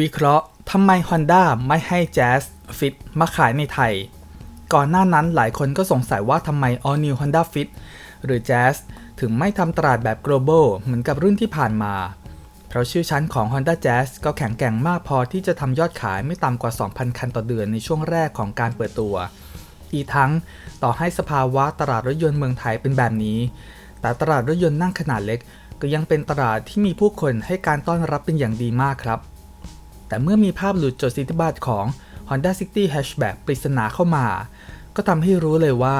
วิเคราะห์ทำไม Honda ไม่ให้ Jazz Fit มาขายในไทย ก่อนหน้านั้นหลายคนก็สงสัยว่าทำไม All New Honda Fit หรือ Jazz ถึงไม่ทำตลาดแบบ global เหมือนกับรุ่นที่ผ่านมา เพราะชื่อชั้นของ Honda Jazz ก็แข็งแกร่งมากพอที่จะทำยอดขายไม่ต่ำกว่า 2,000 คันต่อเดือนในช่วงแรกของการเปิดตัว อีกทั้งต่อให้สภาวะตลาดรถยนต์เมืองไทยเป็นแบบนี้ แต่ตลาดรถยนต์นั่งขนาดเล็ก ก็ยังเป็นตลาดที่มีผู้คนให้การต้อนรับเป็นอย่างดีมากครับ แต่เมื่อมีภาพหลุดจดสิทธิบัตรของ Honda City Hatchback ปริศนาเข้ามา ก็ทำให้รู้เลยว่า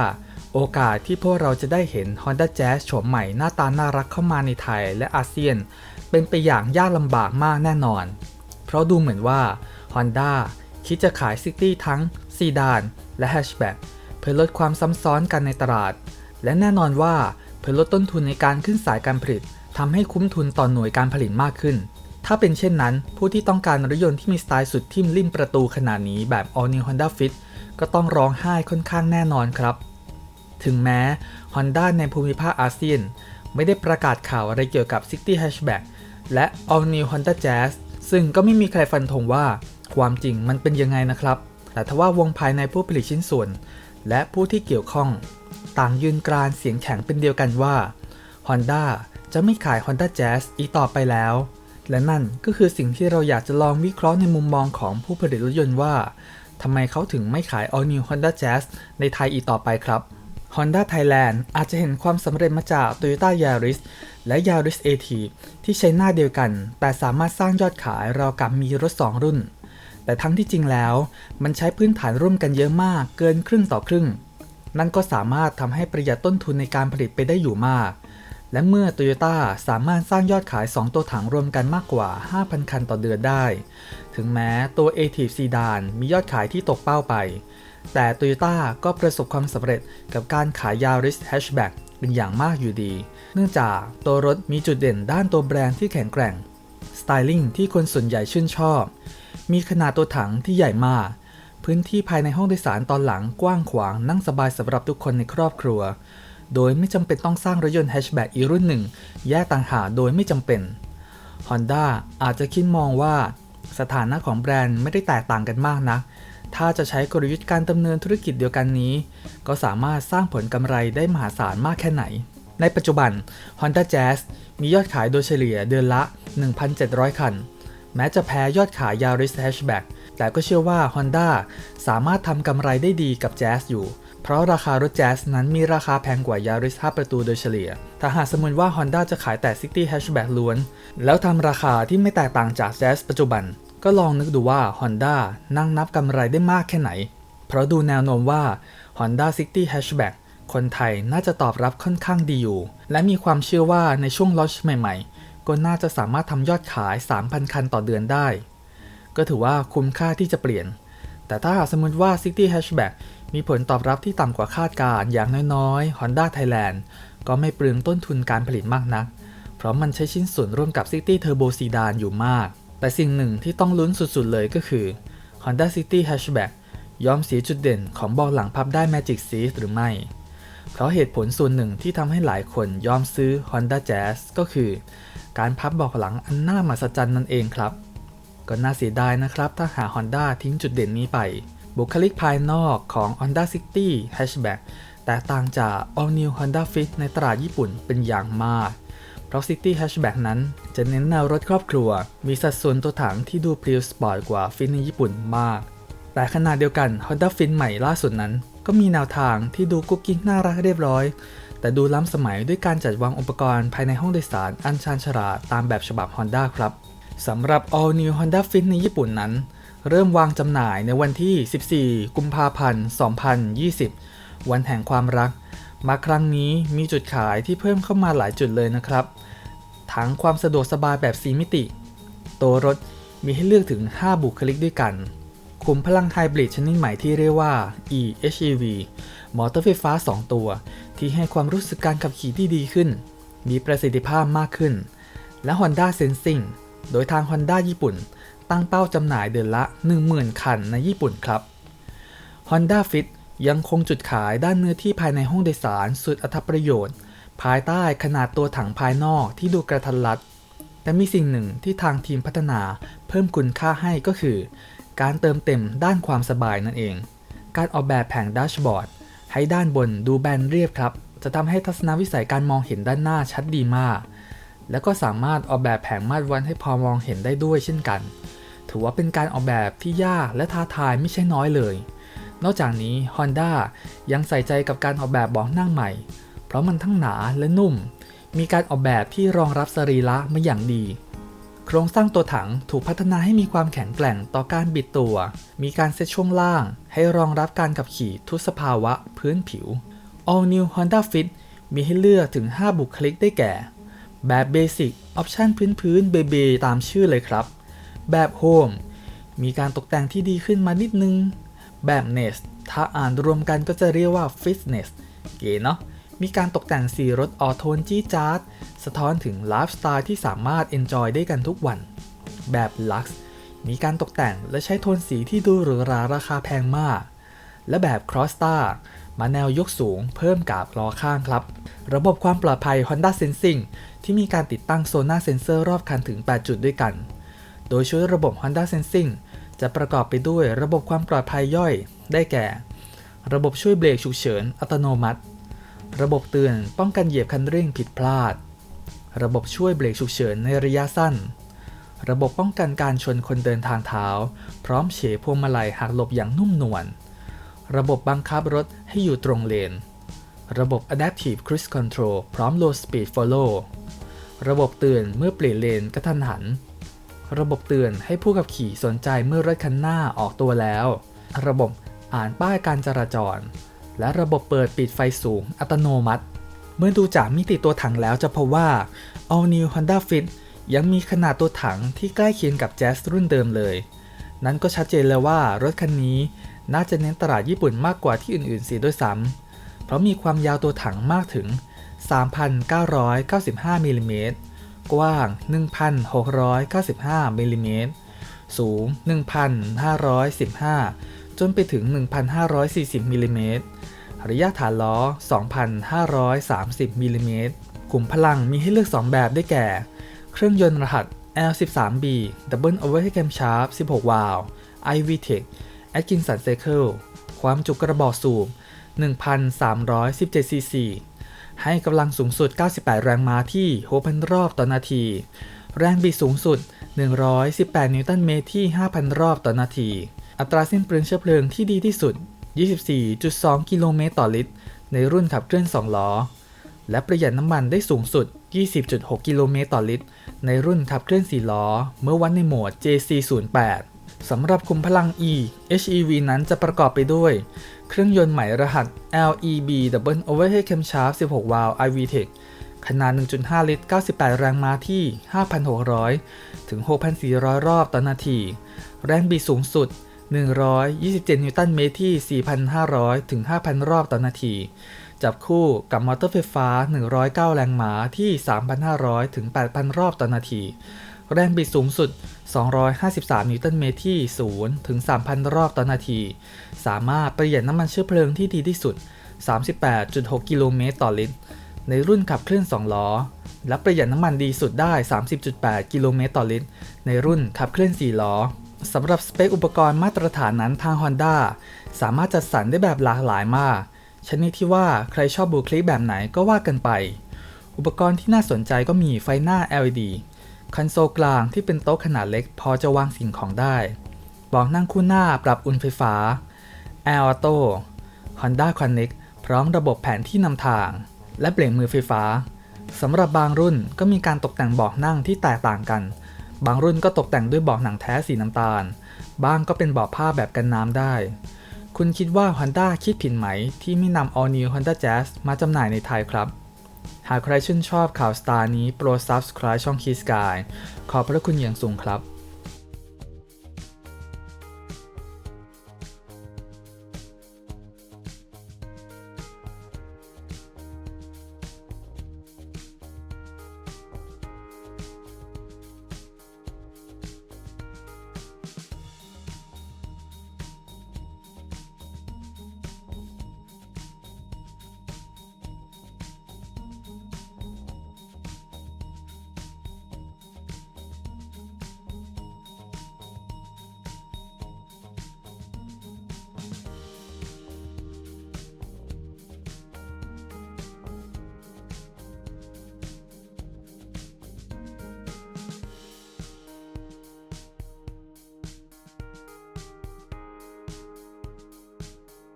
โอกาสที่พวกเราจะได้เห็น Honda Jazz โฉมใหม่หน้าตาน่ารักเข้ามาในไทยและอาเซียน เป็นไปอย่างยากลำบากมากแน่นอน เพราะดูเหมือนว่า Honda คิดจะขาย City ทั้งซีดานและ Hatchback เพื่อลดความซ้ำซ้อนกันในตลาด และแน่นอนว่าเพื่อลดต้นทุนในการขึ้นสายการผลิตทำให้คุ้มทุนต่อหน่วยการผลิตมากขึ้น ถ้าเป็นเช่นนั้น ผู้ที่ต้องการรถยนต์ที่มีสไตล์สุดทิ่มลิ่มประตูขนาดนี้แบบ All New Honda Fit ก็ต้องร้องไห้ค่อนข้างแน่นอนครับ ถึงแม้ Honda ในภูมิภาคอาเซียน ไม่ได้ประกาศข่าวอะไรเกี่ยวกับ City Hatchback และ All New Honda Jazz ซึ่งก็ไม่มีใครฟันธงว่าความจริงมันเป็นยังไงนะครับ แต่ทว่าวงภายในผู้ผลิตชิ้นส่วน และผู้ที่เกี่ยวข้อง ต่างยืนกรานเสียงแข็งเป็นเดียวกันว่า Honda จะไม่ขาย Honda Jazz อีกต่อไปแล้ว และนั่นก็คือสิ่งที่เราอยากจะลองวิเคราะห์ในมุมมองของผู้ผลิตรถยนต์ว่าทำไมเขาถึงไม่ขาย All New Honda Jazz ในไทยอีกต่อไปครับ Honda Thailand อาจจะเห็นความสำเร็จมาจาก Toyota Yaris และ Yaris a t ที่ใช้หน้าเดียวกัน แต่สามารถสร้างยอดขายราวกับมีรถ 2 รุ่น แต่ทั้งที่จริงแล้ว มันใช้พื้นฐานร่วมกันเยอะมากเกินครึ่งต่อครึ่ง นั่นก็สามารถทำให้ประหยัดต้นทุนในการผลิตไปได้อยู่มาก และเมื่อ Toyota สามารถสร้างยอดขาย 2 ตัวถังรวมกันมากกว่า 5,000 คันต่อเดือนได้ ถึงแม้ตัว a t i v Sedan มียอดขายที่ตกเป้าไป แต่ Toyota ก็ประสบความสำเร็จกับการขาย Yaris Hatchback เป็นอย่างมากอยู่ดี เนื่องจากตัวรถมีจุดเด่นด้านตัวแบรนด์ที่แข็งแกร่ง สไตลิ่งที่คนส่วนใหญ่ชื่นชอบ มีขนาดตัวถังที่ใหญ่มาก พื้นที่ภายในห้องโดยสารตอนหลังกว้างขวางนั่งสบายสำหรับทุกคนในครอบครัว โดยไม่จำเป็นต้องสร้างรถยนต์แฮชแบ็กอีกรุ่นหนึ่ง แยกต่างหากโดยไม่จำเป็น Honda อาจจะคิดมองว่าสถานะของแบรนด์ไม่ได้แตกต่างกันมากนะ ถ้าจะใช้กลยุทธ์การดำเนินธุรกิจเดียวกันนี้ ก็สามารถสร้างผลกำไรได้มหาศาลมากแค่ไหน ในปัจจุบัน Honda Jazz มียอดขายโดยเฉลี่ยเดือนละ 1,700 คัน แม้จะแพ้ยอดขาย Yaris Hatchback แต่ก็เชื่อว่า Honda สามารถทำกำไรได้ดีกับ Jazz อยู่ เพราะราคารถ Jazz นั้นมีราคาแพงกว่า Yaris 5ประตูโดยเฉลี่ย ถ้าหากสมมติว่า Honda จะขายแต่ City Hatchback ล้วน แล้วทำราคาที่ไม่แตกต่างจาก Jazz ปัจจุบัน ก็ลองนึกดูว่า Honda นั่งนับกำไรได้มากแค่ไหน เพราะดูแนวโน้มว่า Honda City Hatchback คนไทยน่าจะตอบรับค่อนข้างดีอยู่ และมีความเชื่อว่าในช่วงลอชใหม่ๆ ก็น่าจะสามารถทำยอดขาย 3,000 คันต่อเดือนได้ ก็ถือว่าคุ้มค่าที่จะเปลี่ยน แต่ถ้าหากสมมติว่า City Hatchback มีผลตอบรับที่ต่ำกว่าคาดการ์อย่างน้อยๆ Honda Thailand ก็ไม่เปลืองต้นทุนการผลิตมากนัก เพราะมันใช้ชิ้นส่วนร่วมกับ City Turbo Sedan อยู่มาก แต่สิ่งหนึ่งที่ต้องลุ้นสุดๆเลยก็คือ Honda City Hatchback ยอมเสียจุดเด่นของเบาะหลังพับได้ Magic Seat หรือไม่ เพราะเหตุผลส่วนหนึ่งที่ทำให้หลายคนยอมซื้อ Honda Jazz ก็คือ การพับเบาะหลังอันน่ามหัศจรรย์นั่นเองครับ ก็น่าเสียดายนะครับถ้าหา Honda ทิ้งจุดเด่นนี้ไป บุคลิกภายนอกของ Honda City Hatchback แตกต่างจาก All New Honda Fit ในตลาดญี่ปุ่นเป็นอย่างมาก เพราะ City Hatchback นั้นจะเน้นแนวรถครอบครัว มีสัดส่วนตัวถังที่ดูพรีวสปอร์ตกว่าฟิตในญี่ปุ่นมาก แต่ขณะเดียวกัน Honda Fit ใหม่ล่าสุดนั้น ก็มีแนวทางที่ดูกุ๊กกิ๊กน่ารักเรียบร้อย แต่ดูล้ำสมัยด้วยการจัดวางอุปกรณ์ภายในห้องโดยสารอันชาญฉลาดตามแบบฉบับ Honda ครับสำหรับ All New Honda Fit ในญี่ปุ่นนั้น เริ่มวางจำหน่ายในวันที่ 14 กุมภาพันธ์ 2020 วันแห่งความรัก มาครั้งนี้มีจุดขายที่เพิ่มเข้ามาหลายจุดเลยนะครับ ทั้งความสะดวกสบายแบบ4มิติ ตัวรถมีให้เลือกถึง 5 บุคลิกด้วยกันคุมพลังไฮบริดชนิดใหม่ที่เรียกว่า e-HEV มอเตอร์ไฟฟ้า 2 ตัว ที่ให้ความรู้สึกการขับขี่ที่ดีขึ้น มีประสิทธิภาพมากขึ้น และ Honda Sensing โดยทาง Honda ญี่ปุ่น ตั้งเป้าจำหน่ายเดือนละ 10,000 คันในญี่ปุ่นครับ Honda Fit ยังคงจุดขายด้านเนื้อที่ภายในห้องโดยสารสุดอัตประโยชน์ ภายใต้ขนาดตัวถังภายนอกที่ดูกระทันรัด แต่มีสิ่งหนึ่งที่ทางทีมพัฒนาเพิ่มคุณค่าให้ก็คือ การเติมเต็มด้านความสบายนั่นเอง การออกแบบแผงดัชบอร์ดให้ด้านบนดูแบนเรียบครับ จะทำให้ทัศนวิสัยการมองเห็นด้านหน้าชัดดีมาก แล้วก็สามารถออกแบบแผงมาตรวัดให้พอมองเห็นได้ด้วยเช่นกัน ถือว่าเป็นการออกแบบที่ยากและท้าทายไม่ใช่น้อยเลย นอกจากนี้ Honda ยังใส่ใจกับการออกแบบเบาะนั่งใหม่ เพราะมันทั้งหนาและนุ่ม มีการออกแบบที่รองรับสรีระมาอย่างดี โครงสร้างตัวถังถูกพัฒนาให้มีความแข็งแกร่งต่อการบิดตัว มีการเซตช่วงล่าง ให้รองรับการขับขี่ทุสภาวะพื้นผิว All New Honda Fit มีให้เลือกถึง 5 บุคลิกได้แก่ แบบเบสิกออปชันพื้นพื้นเบเบตามชื่อเลยครับ แบบโฮมมีการตกแต่งที่ดีขึ้นมานิดนึง แบบเนสถ้าอ่านรวมกันก็จะเรียกว่า Fitness เก๋เนาะมีการตกแต่งสีรถออโทนจี้จาร์ดสะท้อนถึงไลฟ์สไตล์ที่สามารถเอนจอยได้กันทุกวัน แบบลักซ์มีการตกแต่งและใช้โทนสีที่ดูหรูหราราคาแพงมาก และแบบ Cross Star มาแนวยกสูงเพิ่มกาบล้อข้างครับ ระบบความปลอดภัย Honda Sensing ที่มีการติดตั้งโซน่าเซนเซอร์รอบคันถึง 8 จุดด้วยกัน โดยช่วยระบบ Honda Sensing จะประกอบไปด้วยระบบความปลอดภัยย่อย ได้แก่ ระบบช่วยเบรกฉุกเฉินอัตโนมัติ ระบบเตือนป้องกันเหยียบคันเร่งผิดพลาด ระบบช่วยเบรกฉุกเฉินในระยะสั้น ระบบป้องกันการชนคนเดินทางเท้า พร้อมเฉพวงมาลัยหักหลบอย่างนุ่มนวล ระบบบังคับรถให้อยู่ตรงเลน ระบบ Adaptive Cruise Control พร้อม Low Speed Follow ระบบเตือนเมื่อเปลี่ยนเลนกระทันหัน ระบบเตือนให้ผู้ขับขี่สนใจเมื่อรถคันหน้าออกตัวแล้ว ระบบอ่านป้ายการจราจร และระบบเปิดปิดไฟสูงอัตโนมัติ เมื่อดูจากมิติตัวถังแล้วจะพบว่า All New Honda Fit ยังมีขนาดตัวถังที่ใกล้เคียงกับ Jazz รุ่นเดิมเลย นั้นก็ชัดเจนเลยว่ารถคันนี้น่าจะเน้นตลาดญี่ปุ่นมากกว่าที่อื่นๆเสียด้วยซ้ำเพราะมีความยาวตัวถังมากถึง 3,995มิลลิเมตร กว้าง 1,695มิลลิเมตรสูง 1,515 จนไปถึง 1,540มิลลิเมตรระยะฐานล้อ 2,530มิลลิเมตรกลุ่มพลังมีให้เลือก 2 แบบได้แก่ เครื่องยนต์รหัส L13B Double Overhead Camshaft 16 วาล์ว iVTEC Atkinson Cycle ความจุกระบอกสูบ 1,317ซีซี ให้กำลังสูงสุด 98 แรงม้าที่ 6,000 รอบต่อนาที แรงบิดสูงสุด 118 นิวตันเมตรที่ 5,000 รอบต่อนาที อัตราสิ้นเปลืองเชื้อเพลิงที่ดีที่สุด 24.2 กิโลเมตรต่อลิตร ในรุ่นขับเคลื่อน 2 ล้อ และประหยัดน้ำมันได้สูงสุด 20.6 กิโลเมตรต่อลิตร ในรุ่นขับเคลื่อน 4 ล้อ เมื่อวัดในโหมด JC08 สำหรับคุมพลัง E HEV นั้นจะประกอบไปด้วย เครื่องยนต์ใหม่รหัส LEB Double Overhead Camshaft 16 วาล์ว iVTEC ขนาด 1.5 ลิตร 98 แรงม้าที่ 5,600 ถึง 6,400 รอบต่อนาที แรงบิดสูงสุด 127 นิวตันเมตรที่ 4,500 ถึง 5,000 รอบต่อนาที จับคู่กับมอเตอร์ไฟฟ้า 109 แรงม้าที่ 3,500 ถึง 8,000 รอบต่อนาที แรงบิดสูงสุด 253 นิวตันเมตรที่ 0 ถึง 3,000 รอบต่อนาที สามารถประหยัดน้ำมันเชื้อเพลิงที่ดีที่สุด 38.6 กิโลเมตรต่อลิตร ในรุ่นขับเคลื่อน 2 ล้อ และประหยัดน้ำมันดีสุดได้ 30.8 กิโลเมตรต่อลิตร ในรุ่นขับเคลื่อน 4 ล้อสำหรับสเปคอุปกรณ์มาตรฐานนั้นทาง Honda สามารถจัดสรรได้แบบหลากหลายมาก ชนิดที่ว่าใครชอบบุคลิกแบบไหนก็ว่ากันไป อุปกรณ์ที่น่าสนใจก็มีไฟหน้า LED คอนโซลกลางที่เป็นโต๊ะขนาดเล็กพอจะวางสิ่งของได้บอกนั่งคู่หน้าปรับอุ่นไฟฟ้า Air Auto Honda Connect พร้อมระบบแผนที่นำทาง และเบรกมือไฟฟ้าสำหรับบางรุ่นก็มีการตกแต่งเบาะนั่งที่แตกต่างกัน บางรุ่นก็ตกแต่งด้วยเบาะหนังแท้สีน้ำตาล บางก็เป็นเบาะผ้าแบบกันน้ำได้ คุณคิดว่า Honda คิดผิดไหมที่ไม่นำ All New Honda Jazz มาจำหน่ายในไทยครับ หากใครชื่นชอบข่าวสตาร์นี้โปรด subscribe ช่อง Key Sky ขอบพระคุณอย่างสูงครับ